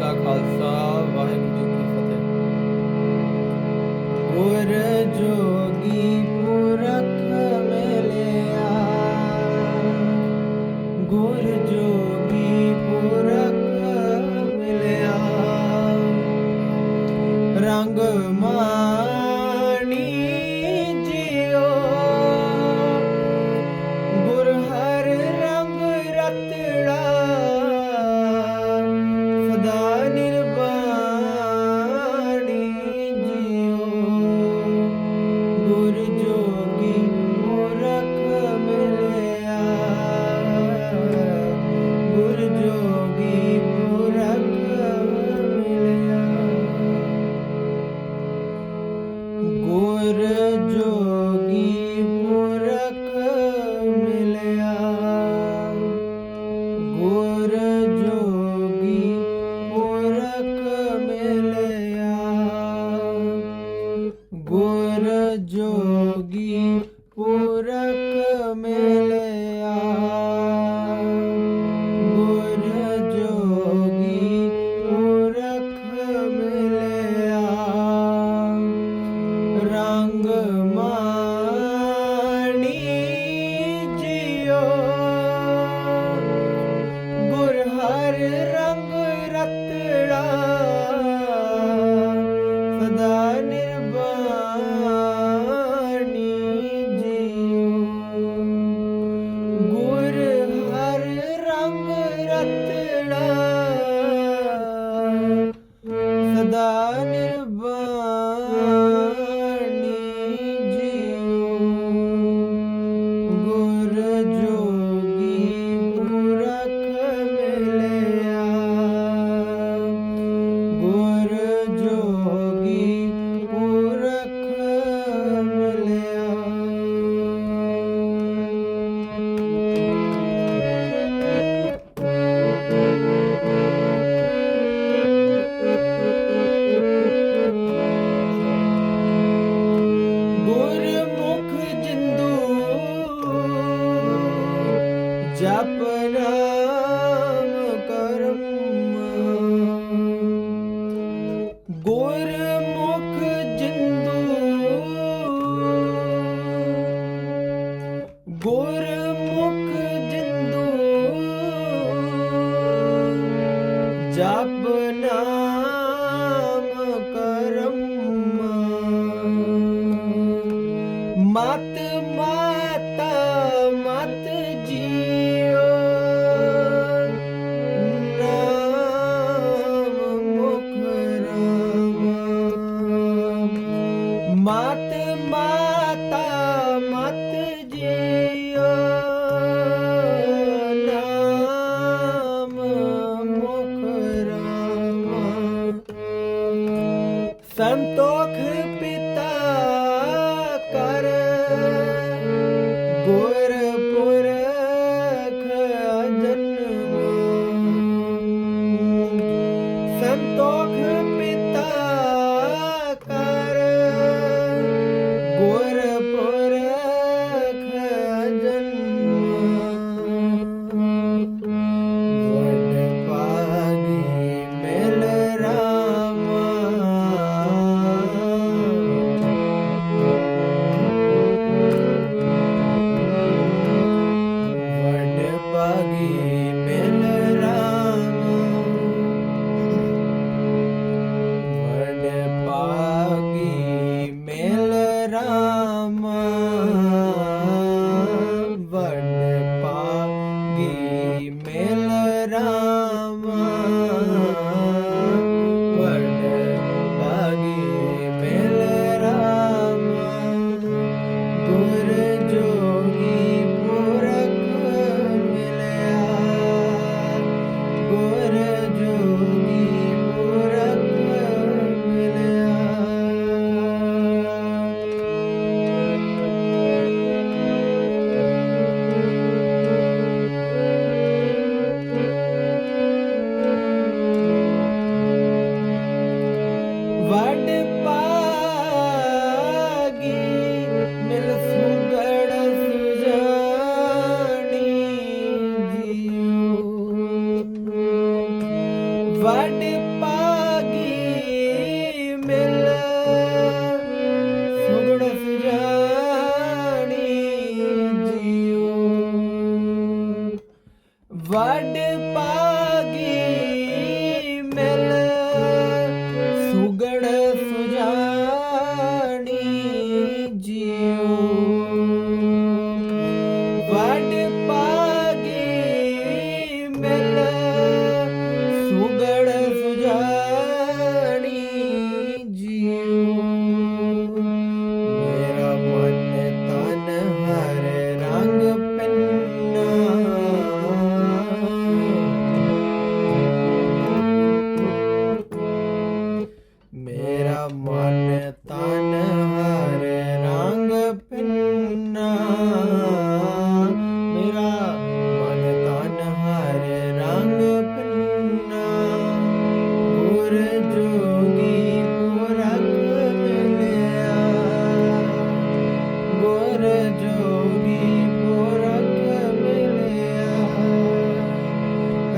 ਕਾ ਖਾਲਸਾ, ਵਾਹਿਗੁਰੂ ਜੀ ਕੀ ਫਤਿਹ। ਗੁਰ ਜੋਗੀ ਪੁਰਖ ਮਿਲਿਆ। ਗੁਰ ਜੋਗੀ ਪੁਰਖ ਮਿਲਿਆ। ਰੰਗ ਮਾ ਕੀ ਪੁਰਖ ਮਿਲਿਆ ਗੁਰ ਜੋਗੀ ਪੁਰਖ ਮਿਲਿਆ ਰੰਗ ਮਾਣੀ ਜਿਉ ਗੁਰ ਹਰ ਰੰਗ ਰਤੜਾ ਸਦਾ tanto করে যদি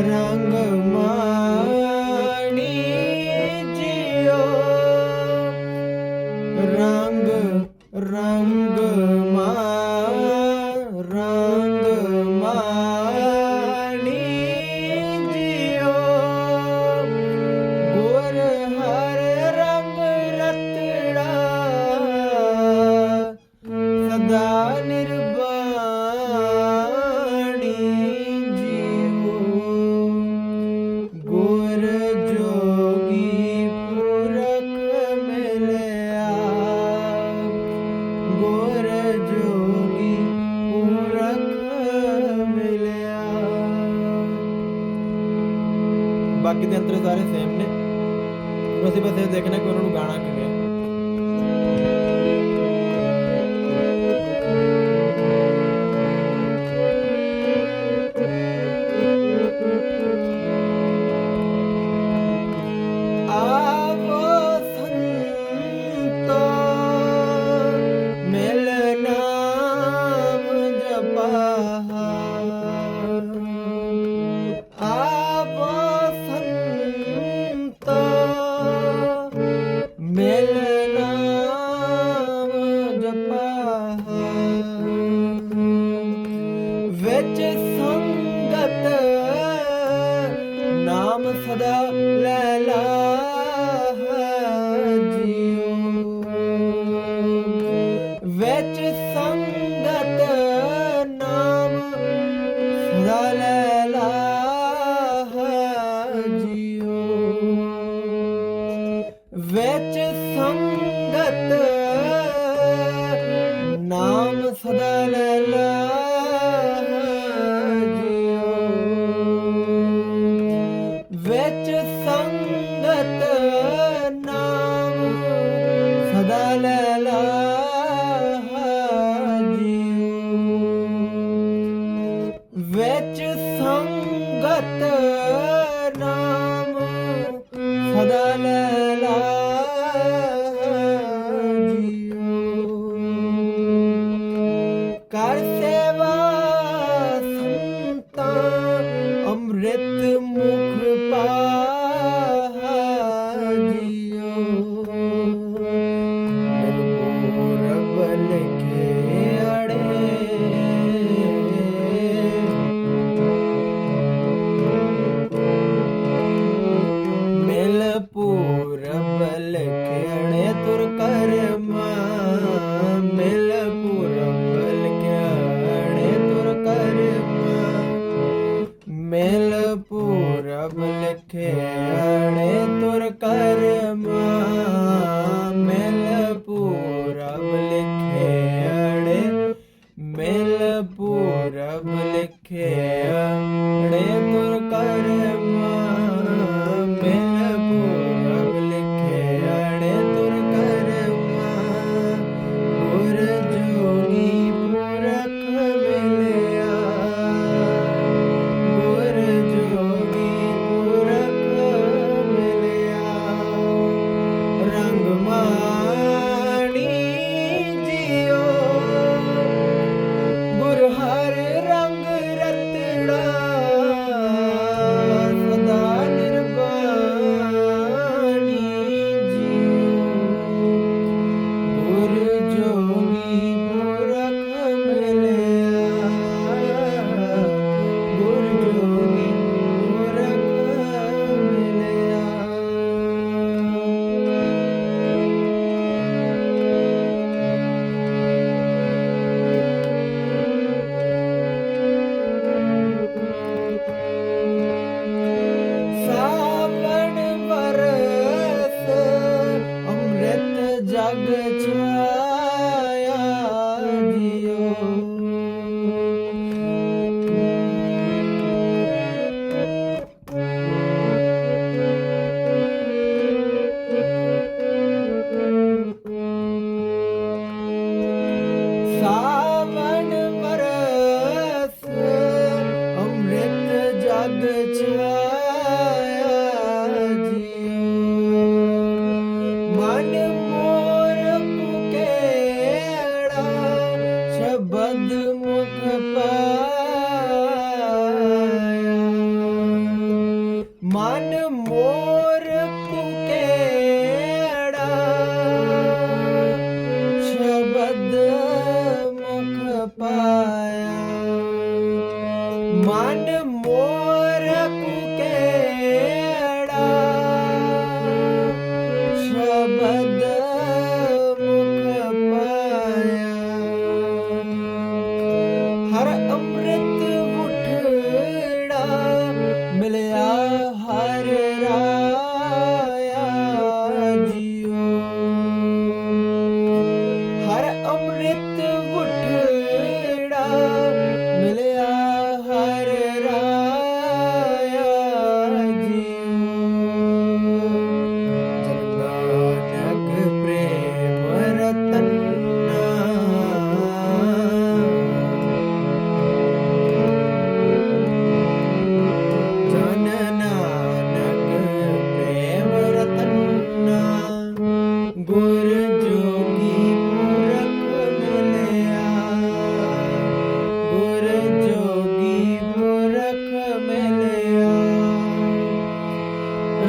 rangam. ਸਾਰੇ ਸੇਮ ਨੇ। ਤੁਸੀਂ ਬਸ ਇਹ ਦੇਖਣਾ ਕਿ ਉਹਨਾਂ ਨੂੰ ਗਾਣਾ ਕਿਵੇਂ Amen.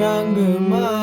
ਰੰਗ ਮਾਣੀ